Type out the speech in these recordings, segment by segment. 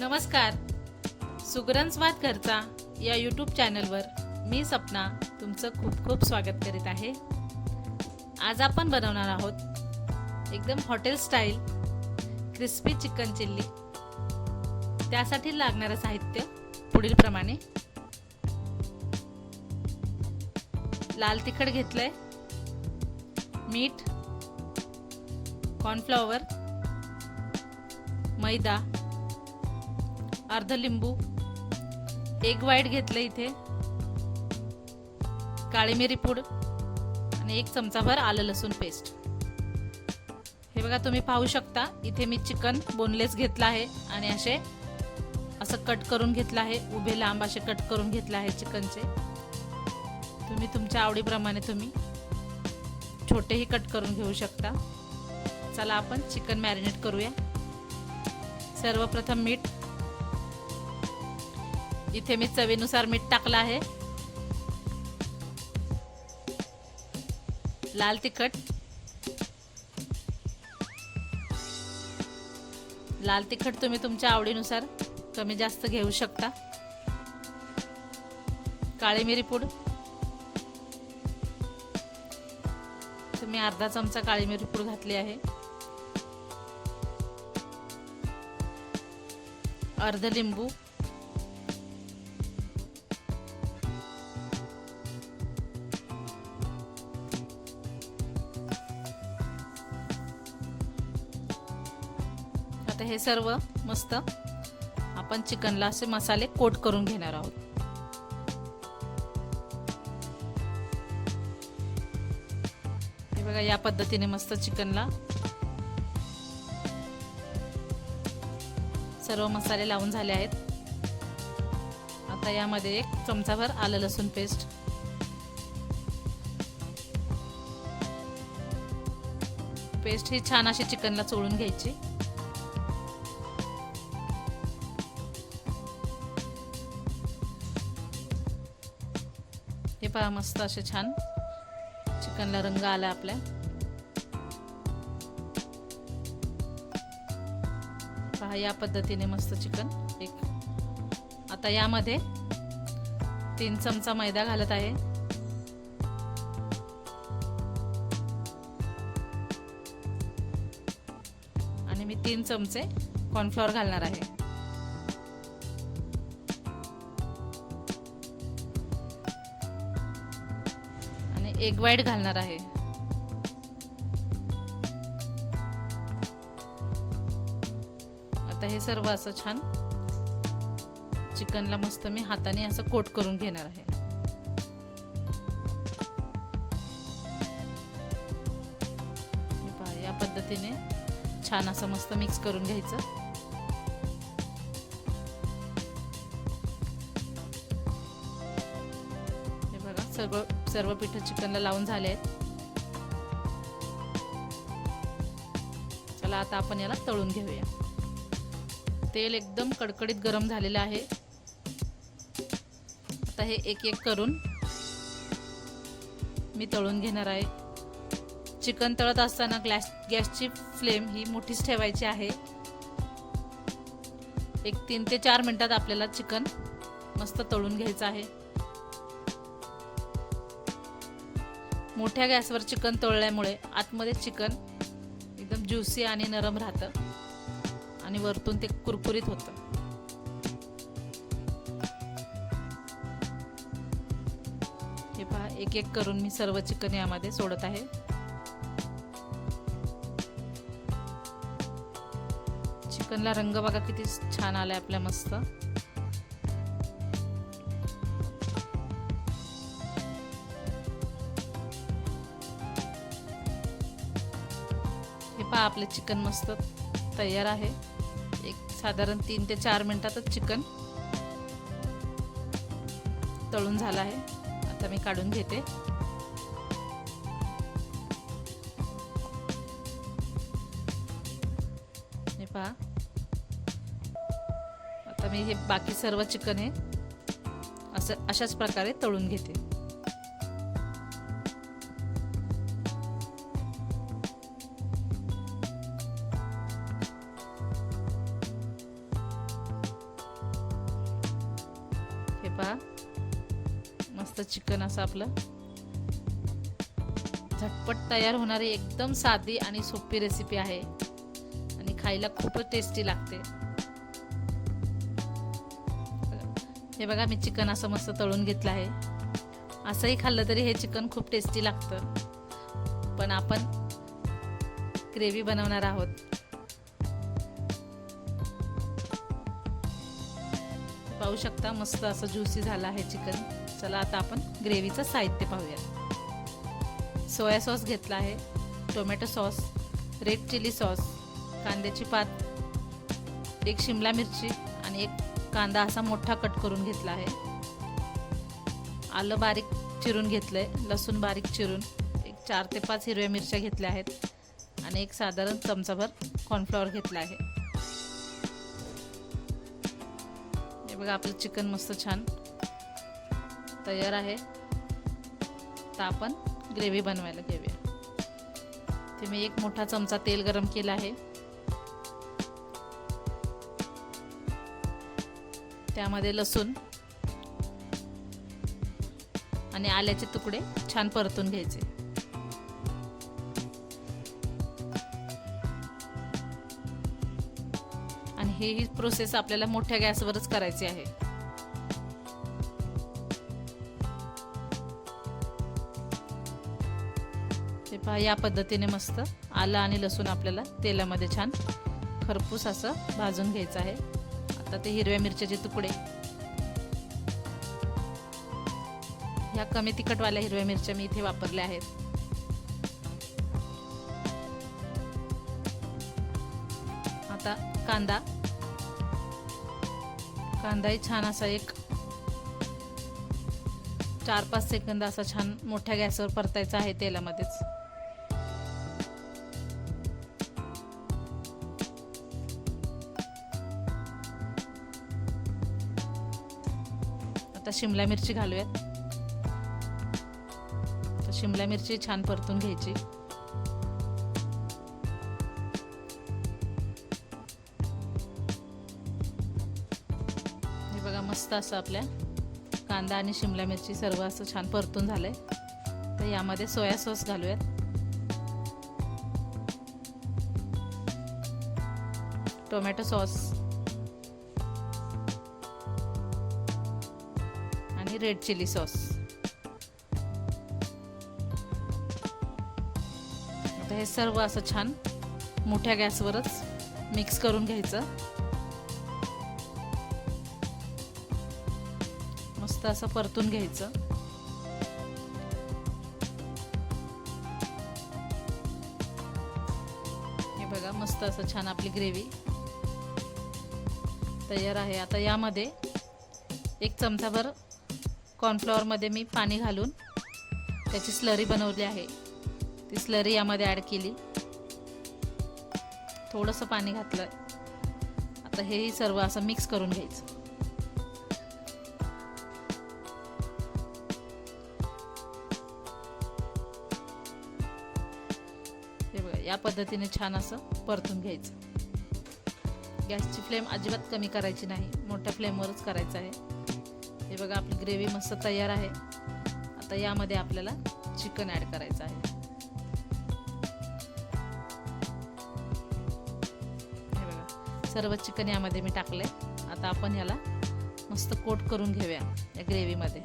नमस्कार. सुगरण स्वाद घरचा या यूट्यूब चॅनलवर मी सपना तुमचं खूप खूप स्वागत करीत आहे. आज आपण बनवणार आहोत एकदम hotel style crispy chicken chilli. त्यासाठी लागणारं साहित्य पुढील प्रमाणे. लाल तिखट घेतलंय. मीठ कॉर्नफ्लॉवर मैदा अर्ध लिंबू एक वाईट घेतलं इथे. काळी मिरी पूड आणि एक चमचाभर आलं लसूण पेस्ट हे बघा तुम्ही पाहू शकता इथे मी चिकन बोनलेस घेतलं आहे आणि असे असं कट करून घेतलं आहे उभे लांब असे कट करून घेतलं आहे चिकनचे. तुम्ही तुमच्या आवडीप्रमाणे तुम्ही छोटेही कट करून घेऊ शकता. चला आपण चिकन मॅरिनेट करूया. सर्वप्रथम मीठ इथे मी चवीनुसार मीठ टाकलं आहे. लाल तिखट. लाल तिखट तुम्ही तुमच्या आवडीनुसार कमी जास्त घेऊ शकता. काळी मिरी पूड. तुम्ही अर्धा चमचा काळी मिरी पूड घातली आहे. अर्ध लिंबू. आता हे सर्व मस्त आपण चिकनला असे मसाले कोट करून घेणार आहोत. हे बघा या पद्धतीने मस्त चिकनला सर्व मसाले लावून झाले आहेत. आता यामध्ये एक चमचाभर आलं लसूण पेस्ट. पेस्ट ही छान अशी चिकनला चोळून घ्यायची. पहा मस्त असे छान. चिकनला रंग आला आपल्या. पहा या पद्धतीने मस्त चिकन. एक. आता यामध्ये तीन चमचा मैदा घालत आहे. आणि मी तीन चमचे कॉर्नफ्लॉवर घालणार आहे. एक एग वाईट घालणार आहे. आता हे सर्व असं छान चिकनला मस्त मी हाताने असं कोट करून घेणार आहे. या पद्धतीने छान असं मस्त मिक्स करून घ्यायचं. हे बघा सर्व सर्व पिठं चिकनला लावून झाले. आहेत चला आता आपण याला तळून घेऊया. तेल एकदम कडकडीत गरम झालेलं आहे. आता हे एक एक करून मी तळून घेणार आहे. चिकन तळत असताना ग्लॅस गॅसची फ्लेम ही मोठीच ठेवायची आहे. एक तीन ते चार मिनटात आपल्याला चिकन मस्त तळून घ्यायचं आहे. मोठ्या गॅसवर चिकन तळल्यामुळे आतमध्ये चिकन एकदम ज्युसी आणि नरम राहतं. आणि वरतून ते कुरकुरीत होतं. हे पहा एक एक करून मी सर्व चिकन यामध्ये सोडत आहे. चिकनला रंग बघा किती छान आलाय आपल्या मस्त. पहा आपले चिकन मस्त तयार आहे. एक साधारण तीन ते चार मिनिटातच चिकन तळून झालं आहे. आता मी काढून घेते. हे पहा. आता मी हे बाकी सर्व चिकन हे असं अशाच प्रकारे तळून घेते. चिकन असं आपलं. झटपट तयार होणारी एकदम साधी आणि सोपी रेसिपी आहे. आणि खायला खूपच टेस्टी लागते. हे बघा मी चिकन असं मस्त तळून घेतलं आहे. असंही खाल्लं तरी हे चिकन खूप टेस्टी लागतं. पण आपण ग्रेव्ही बनवणार आहोत. पाहू शकता मस्त असं ज्युसी झालं आहे चिकन. चला आता आपण ग्रेव्हीचं साहित्य पाहूया सोया सॉस घेतला आहे tomato sauce red chilli sauce कांद्याची पात एक शिमला मिरची आणि एक कांदा असा मोठा कट करून घेतला आहे. आलं बारीक चिरून घेतलंय लसूण बारीक चिरून एक चार ते पाच हिरव्या मिरच्या घेतल्या आहेत आणि एक साधारण चमचाभर कॉर्नफ्लॉवर घेतला आहे. हे बघा आपलं चिकन मस्त छान तयार आहे. तर आपण ग्रेव्ही बनवायला घेऊया. ते मी एक मोठा चमचा तेल गरम केला आहे. त्यामध्ये लसूण आणि आल्याचे तुकडे छान परतून घ्यायचे. आणि ही प्रोसेस आपल्याला मोठ्या गॅसवरच करायची आहे. पहा या पद्धतीने मस्त आलं आणि लसूण आपल्याला तेलामध्ये छान खरपूस असं भाजून घ्यायचं आहे. आता ते हिरव्या मिरच्याचे तुकडे. ह्या कमी तिखटवाल्या हिरव्या मिरच्या मी इथे वापरल्या आहेत. आता कांदा. कांदाही छान असा एक चार पाच सेकंद असा छान मोठ्या गॅसवर परतायचा आहे तेलामध्येच. आता शिमला मिरची घालूयात. तर शिमला मिरची छान परतून घ्यायची. हे बघा मस्त असं आपल्या कांदा आणि शिमला मिरची सर्व असं छान परतून झालंय. तर यामध्ये soya sauce घालूयात. Tomato sauce. Red chilli sauce आता हे सर्व असं छान मोठ्या गॅसवरच मिक्स करून घ्यायचं. मस्त असं परतून घ्यायचं. हे बघा मस्त असं छान आपली ग्रेव्ही तयार आहे. आता यामध्ये एक चमचाभर कॉर्नफ्लॉवरमध्ये मी पाणी घालून त्याची स्लरी बनवली आहे. ती स्लरी यामध्ये ॲड केली. थोडंसं पाणी घातलं आता हेही सर्व असं मिक्स करून घ्यायचं. हे बघा या पद्धतीने छान असं परतून घ्यायचं. गॅसची फ्लेम अजिबात कमी करायची नाही. मोठ्या फ्लेमवरच करायचं आहे. हे बघा आपली ग्रेव्ही मस्त तयार आहे. आता यामध्ये आपल्याला चिकन ॲड करायचं आहे. हे बघा सर्व चिकन यामध्ये मी टाकले आता आपण याला मस्त कोट करून घेऊया या ग्रेव्हीमध्ये.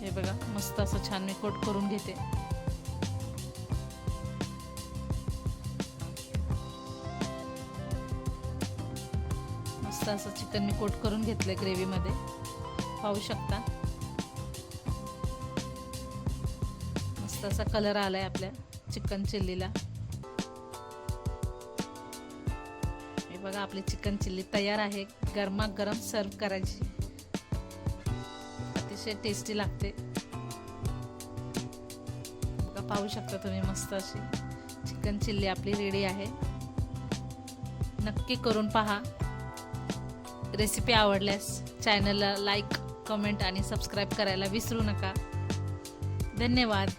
हे बघा मस्त असं छान मी कोट करून घेते. मस्त असं चिकन मी कोट करून घेतलंय ग्रेव्हीमध्ये पाहू शकता. मस्त असा कलर आलाय आपल्या चिकन चिल्लीला हे बघा आपली चिकन चिल्ली तयार आहे. गरमागरम सर्व करायची. अतिशय टेस्टी लागते. बघा पाहू शकता तुम्ही मस्त अशी चिकन चिल्ली आपली रेडी आहे. नक्की करून पहा. रेसिपी आवडल्यास चॅनलला लाईक कमेंट आणि सबस्क्राईब करायला विसरू नका. धन्यवाद.